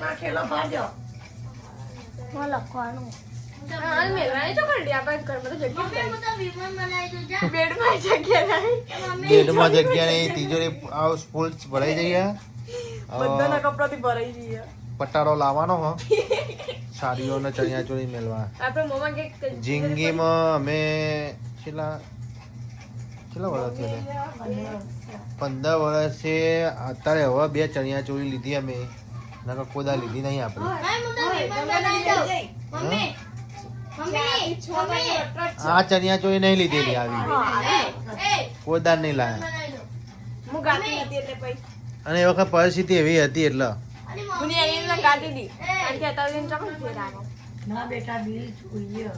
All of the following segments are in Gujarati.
ઠેલો ભરજો હું લખવાનું હાલ મેલવાની તો કરી આપણે ઘરમાં તો જગ્યા મમ્મી તો વિમાન બનાવી દઉં જા. બેડમાં જગ્યા નહીં બેડમાં જગ્યા નહીં તિજોરી આ ફૂલ ભરાઈ જઈએ. બધાના કપડાથી ભરાઈ જઈએ. પટારો લાવવાનો હો. સાડીઓ ને ચણિયા ચોળી મેળવા આપણે મોમાં કે જિંદગીમાં અમે છેલ્લા વર્ષથી હતા પંદર વર્ષે અત્યારે હવે બે ચણિયા ચોળી લીધી અમે. નકર કોદા લીધી નહીં આપણે. હા. આ ચણિયા ચોળી નહીં લીધેલી આવી. કોદાર નહીં લાયા. બનાવી દઉં હું ગાતી હતી એટલે પછી અને એ વખત પરિસ્થિતિ એવી હતી એટલે. ના બેટા બિલ જોઈએ.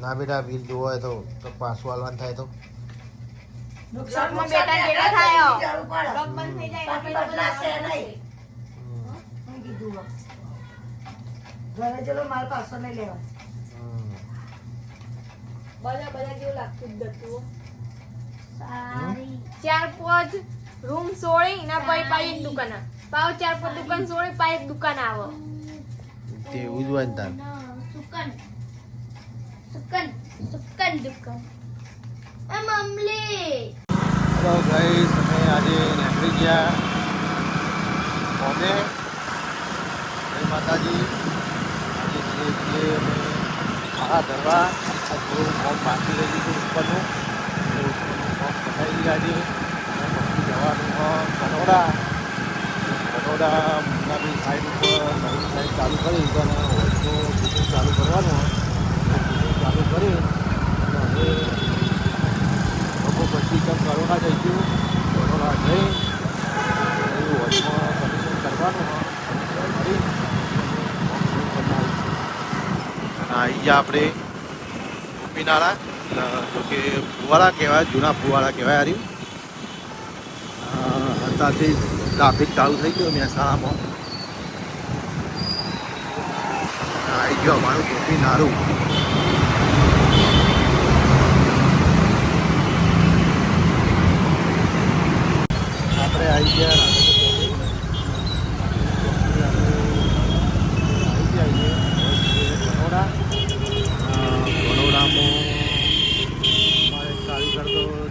ના બેટા બિલ જોવાય હોય તો પાછું હાલવાનું થાય તો. બ્લોકમાં બેટા બેટા થાય? બ્લોક બંધ થઈ જાય બાકી બદલાશે નહીં. કીધું ઘરે ચલો મારે પાછો નહીં લેવા. બધા બધા જેવું લાગતું જ હતું સારી. ચાર પાંચ રૂમ સોળી ના પછી પાઈ એક દુકાન પાવ ચાર પાંચ દુકાન સોળી પાઈ એક દુકાન આવે. તાર. સુકન. સુકન સુકન દુકાન. એ મમલી તો ગાઈસ અમે આજે નીકળી ગયા. કોને જય માતાજી. આજે ધીરે ધીરે અમે ખાડા ધરવા આ થોડું ફોર્મ બાકી રહી ગયું ઉપરનું. ઉપરનું ફોર્મ પતાવી ગયા આજે. અને પછી જવાનું કનોડા કનોડા મુન્નાબી સાઈડ ઉપર નવી સાઈડ ચાલુ કરી તો અને ચાલુ કરવાનું ચાલુ કરી અને હવે કેમ કરોડા જઈશું કરોડા જઈ એવું વચમાં કમિશન કરવાનું હોય આવી ગયા આપણે ગોપીનાળા જો કે ફુવાળા કહેવાય, જૂના ફુવાળા કહેવાય હારી અત્યારથી ટ્રાફિક ચાલુ થઈ ગયો મહેસાણામાં આવી ગયો અમારું આપણે આવી ગયા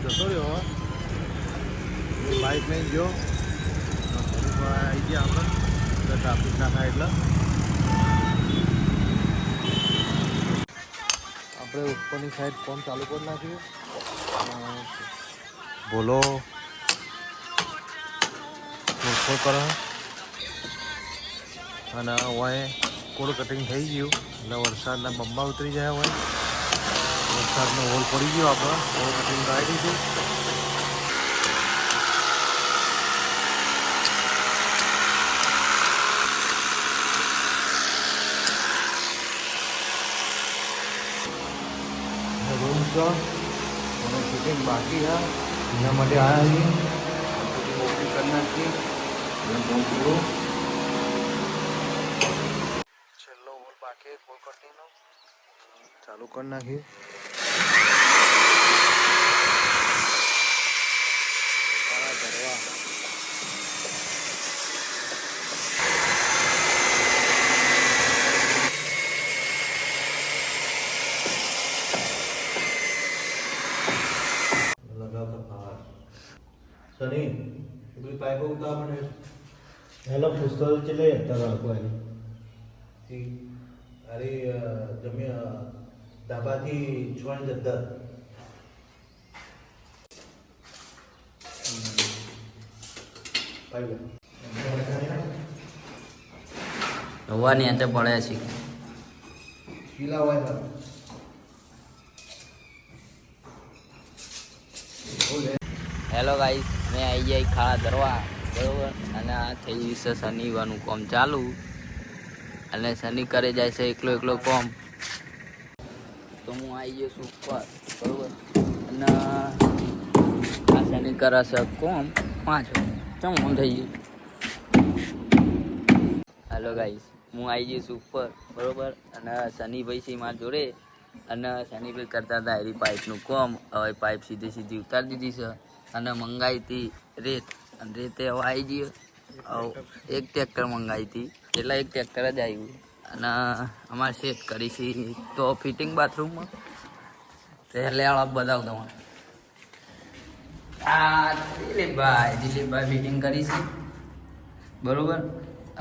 જતો રહ્યો બાઇક લઈને ગયો આવી ગયા આપણે ટ્રાફિક ના થાય એટલે આપણે ઉપરની સાઈડ ફોન ચાલુ કરી નાખ્યું? અ, ઓછો કરો. અને હોય કોડ કટિંગ થઈ ગયું. એટલે વરસાદના બંબા ઉતરી જાય હોય વરસાદનો હોલ પડી ગયો આપણે. હોલ કટિંગ કરાવી દીધું છે. અને શૂટિંગ બાકી હા એના માટે આવ્યા છીએ. મોકલી કરી નાખીએ છેલ્લો હોલ બાકી કોલ કટીનો ચાલુ કરી નાખી સની પેલી પાઇપો ઉતાર મને. હેલો પુસ્તક ચલે અત્યારે આપવાની થી અરે જમે ધાબાથી છોડ જતા હવાની અંતે પડ્યા છે. પીલા હોય હેલો ગાઈસ મેં આવી જાય ખાડા ધરવા બરોબર? અને આ થઈ ગયું છે શનિવારનું કોમ ચાલુ. અને શનિ કરે જાય છે એકલો એકલો કોમ. તો હું આવી છું ઉપર બરોબર? અને આ શનિ કરાશે કોમ પાંચ. ચમ હું થઈ ગયું? હેલો ગાઈસ હું આવી ગયો છું ઉપર, બરોબર? અને શનિભાઈ છે મારા જોડે. અને શનિભાઈ કરતા હતા એરી પાઇપનું કોમ. હવે પાઇપ સીધી સીધી ઉતારી દીધી છે. અને મંગાવી હતી રેત. અને રીતે હવે આવી ગયો. એક ટ્રેક્ટર મંગાવી હતી. એટલે એક ટ્રેક્ટર જ આવ્યું? અને અમારે સેટ કરી છે. તો ફિટિંગ બાથરૂમમાં તે લેવાળા બતાવ તમારે આ દિલીપભાઈ દિલીપભાઈ ફિટિંગ કરી છે. બરોબર?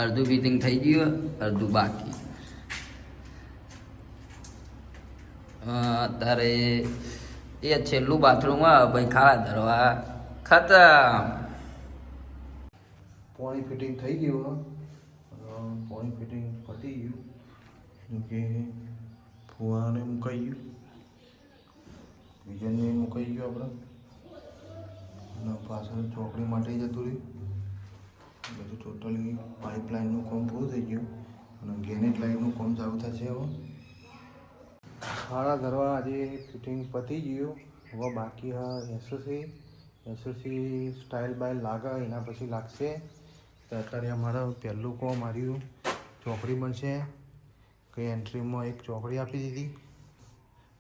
અડધું ફિટિંગ થઈ ગયું અડધું બાકી. અત્યારે એ છેલ્લું બાથરૂમ ભાઈ ખાડા ધરવા ખતમ. પાણી ફિટિંગ થઈ ગયું પાણી ફિટિંગ પતી ગયું. કે ફુવાને મુકાઈ ગયું. વિજનને મુકાઈ ગયું આપણે. અને પાછળ ચોકડી માટે જતું રહ્યું. બધું ટોટલી પાઇપલાઇનનું કામ પૂરું થઈ ગયું. અને ગેનેટ લાઇનનું કામ ચાલુ થશે હવે. મારા ધરવા આજે ફિટિંગ પતી ગયું. હવે બાકી હા એસએસસી એસએસસી સ્ટાઇલ બાય લાગે, એના પછી લાગશે. તો અત્યારે અમારે પહેલું કોમ માર્યું ચોકડી બનશે કઈ એન્ટ્રીમાં એક ચોકડી આપી દીધી.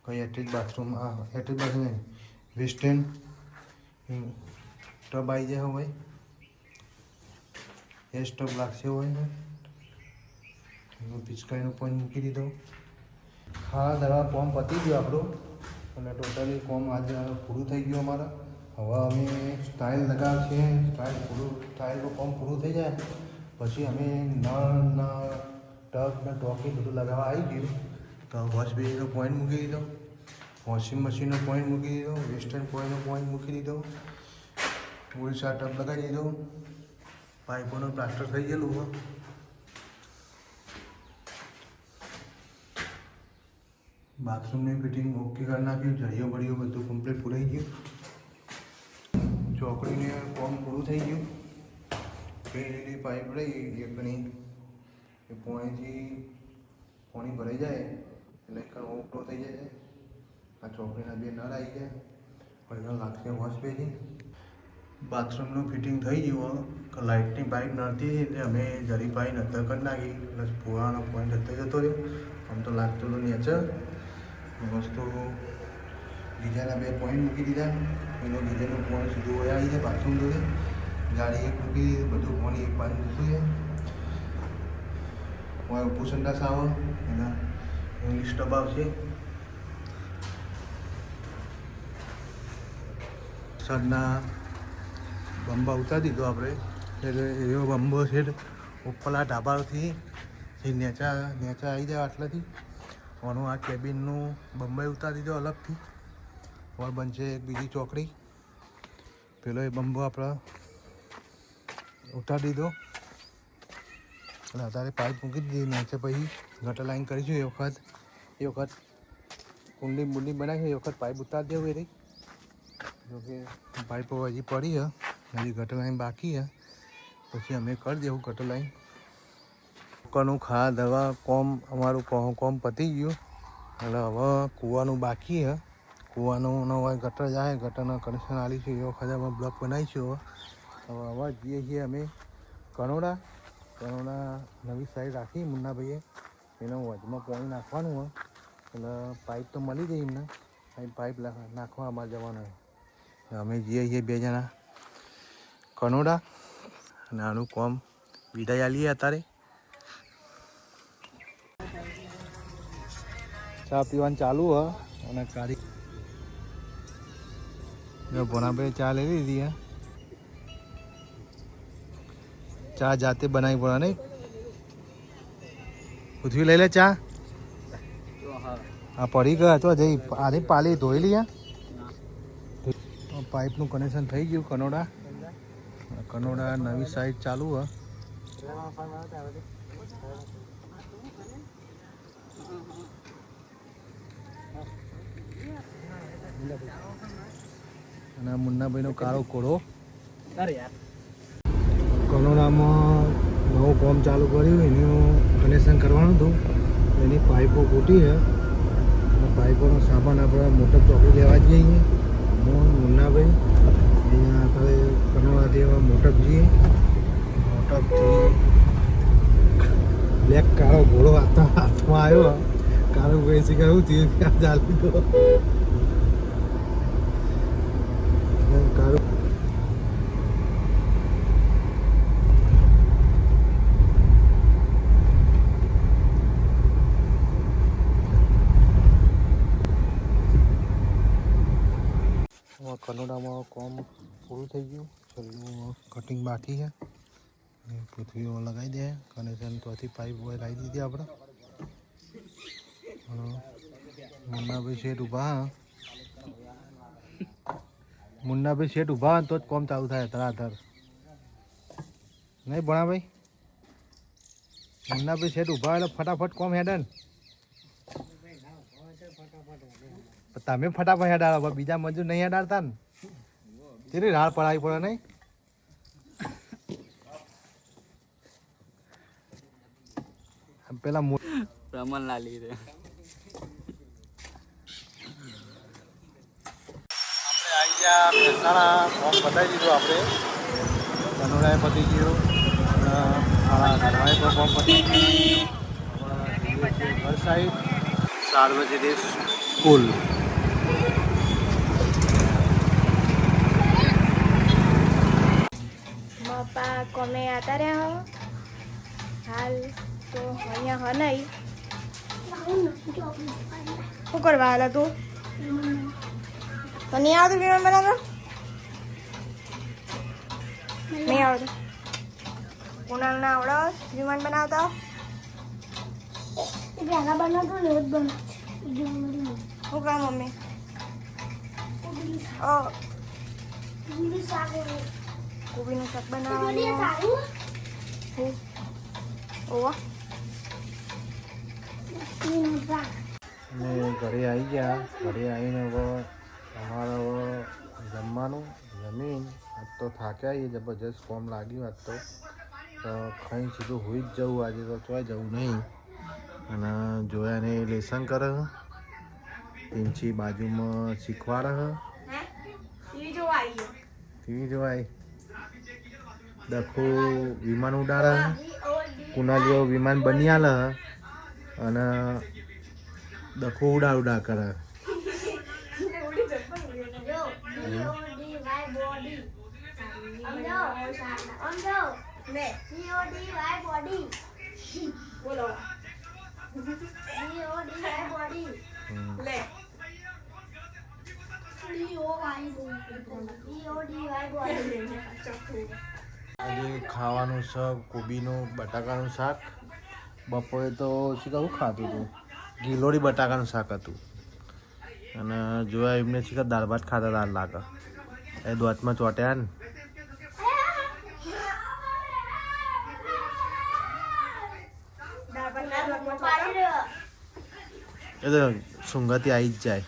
કઈ એટેચ બાથરૂમ એટેચ બાથરૂમ નહીં. વેસ્ટર્ન ટબ આવી જાય હોય. એ સ્ટબ લાગશે હોય ને. એનું પિચકારીનું પોઈન્ટ મૂકી દીધો. હા દવા ફોર્મ પતી ગયું આપણું. અને ટોટલી ફોર્મ આજે પૂરું થઈ ગયું અમારે. હવે અમે સ્ટાઇલ લગાવશે સ્ટાઇલ પૂરું સ્ટાઇલનું ફોર્મ પૂરું થઈ જાય પછી અમે નળ ને ટબ ને ટોકી બધું લગાવવા આવી ગયું. તો વોશ બેઝનો પોઈન્ટ મૂકી દીધો. વોશિંગ મશીનનો પોઈન્ટ મૂકી દીધો. વેસ્ટર્ન પોઈન્ટનો પોઈન્ટ મૂકી દીધો. ઉલસા ટબ લગાવી દીધો. પાઇપોનું પ્લાસ્ટર થઈ ગયેલું હોય બાથરૂમની ફિટિંગ ઓકે કરી નાખ્યું. જળીઓ બળીઓ બધું કમ્પ્લીટ પૂરાઈ ગયું. ચોકડીને કોમ પૂરું થઈ ગયું. પેલી પાઇપ રહી, એકની. એ પોણીથી પોણી ભરાઈ જાય, એટલે એક ઓવરફ્લો થઈ જાય. આ ચોકડીના બે નળ આવી ગયા. પહેલાં લાગશે વોશ પેજી બાથરૂમનું ફિટિંગ થઈ ગયું લાઇટની પાઇપ નડતી એટલે અમે જરી પાઈ નતર કરી નાખી. પ્લસ પુરાવાનો પોઈન્ટ અત્યારે જતો રહ્યો. આમ તો લાગતું હતું નેચર વસ્તુ બીજાના બે પોઈન્ટ મૂકી દીધા. એનો ગીઝરનો પોઈન્ટ સીધું હોય આવી જાય બાથરૂમ જોડે ગાડી એક મૂકી દીધી, બધું ફોન એક બાજુ જતું છે કોઈ ઉપુસંડાસ આવે એના ઇંગ્લિશ ટબ આવશે. સરના બંબા ઉતારી દીધો આપણે. એટલે એવો બંબો છે ઉપરલા ઢાબાથી નેચા નેચા આવી જાય આટલાથી. ઓનું આ કેબિનનું બંબાઈ ઉતારી દીધો અલગથી. ઓર બનશે એક બીજી ચોકડી પેલો એ બંબો આપણે ઉતારી દીધો અને અત્યારે પાઇપ મૂકી દીધી નીચે પછી ગટર લાઈન કરીશું એ વખત એ વખત કુંડી મુંડી બનાવી એ વખત પાઇપ ઉતારી દેવું એ જોકે પાઇપો હજી પડી છે હજી ગટર લાઈન બાકી છે પછી અમે કરી દેવું ગટર લાઈન કુકરનું ખા દવા કોમ અમારું કોમ પતી ગયું એટલે હવે કૂવાનું બાકી છે કૂવાનું નવા ગટર જાય ગટરનું કનેક્શન આવીશું એ વખતે અમે બ્લોક બનાવીશું હવે હવે જઈએ છીએ અમે કનોડા. કનોડા નવી સાઈડ રાખી મુન્નાભાઈએ. એનો વજમાં પાણી નાખવાનું હોય. એટલે પાઇપ તો મળી ગઈ એમને. પાઇપ નાખવા અમારે જવાનું હોય અમે જઈએ છીએ બે જણા. કનોડા અને આનું કોમ વિદાય આલીએ અત્યારે. ચા પીવાનું ચાલુ હ. અને કાઢી ભોનાભાઈ ચા લઈ લીધી હા. ચા જાતે બનાવી પડે નહીં? પૃથ્વી લઈ લે ચા? હા, પડી ગયા તો જઈ આને પાલી ધોઈ લઈએ પાઇપનું કનેક્શન થઈ ગયું, કનોડા. કનોડા નવી સાઈડ ચાલુ, હ. અને મુન્નાભાઈનો કાળો કોળો કનોડામાં નવું કોમ ચાલુ કર્યું. એનું કનેક્શન કરવાનું હતું. એની પાઇપો ખૂટી છે. પાઇપોનો સામાન આપણે મોટર ચોકડી લેવા જઈએ હું મુન્નાભાઈ અહીંયા આપણે કનોડાથી એવા મોટપ જઈએ. મોટપથી બ્લેક કાળો ઘોડો હાથમાં હાથમાં આવ્યો. કાળો બેસી ગયું તે ત્યાં ચાલી ગયો કાળો પૂરું થઈ ગયું. છેલ્લું કટિંગ બાકી છે. અને પૃથ્વીઓ લગાવી દે. કનેક્શન ત્યાંથી પાઇપ હોય લાવી દીધી આપણે. અને મુન્નાભાઈ શેઠ ઊભા હા. મુન્નાભાઈ શેઠ ઊભા હોય તો જ કોમ ચાલુ થાય ધરાધર નહીં ભણાભાઈ? મુન્નાભાઈ શેઠ ઊભા એટલે ફટાફટ કોમ હેડે ને. પણ તમે ફટાફટ હેડાડો પણ બીજા મજૂર નહીં હેડાડતા ને. તેની રાળ પડાવી પડે નહીં. આમ પેલા રમણ લાલી રે ગયા મહેસાણા ફોર્મ બતાવી દીધું આપણે. કનોડાએ પતી ગયું પણ ફોર્મ પતી ગયું સાર્વજનિક સ્કૂલ. પપ્પા કોમે આતા રહ્યા હો. હાલ તો અહીંયા હ નહીં. શું કરવા આલા તું? તો નહીં આવતું વિમાન બનાવતો નહીં આવતું. કુણાલ ના આવડો વિમાન બનાવતા? પહેલા બનાવતો ને જ બનાવ શું કામ મમ્મી ઓ. કોબીનું શાક બનાવવાનું. ઓવા. અને ઘરે આવી ગયા. ઘરે આવીને હવે અમારે હવે જમવાનું જમીન. આજ તો થાક્યા છીએ જબરજસ્ત કોમ લાગ્યું આજ તો. તો ખાઈ સીધું હોઈ જ જવું આજે તો ચોય જવું નહીં. અને જોયાને લેસન કરે પિંચી બાજુમાં શીખવાડે ટીવી જોવાય ટીવી જોવાય દખો વિમાન ઉડાડે કુનાલીઓ વિમાન બની આલ અને દખો ઉડા ઉડા કરે. લે Y લે આજે ખાવાનું શાક કોબીનું, બટાકાનું શાક. બપોરે તો શું કહું, ખાતું હતું. ગીલોડી બટાકાનું શાક હતું. અને જોયા એમને કે દાળ ભાત ખાતા દાળ લાગે. એ દોતમાં ચોટ્યા ને. એ તો સુંગતી આવી જ જાય.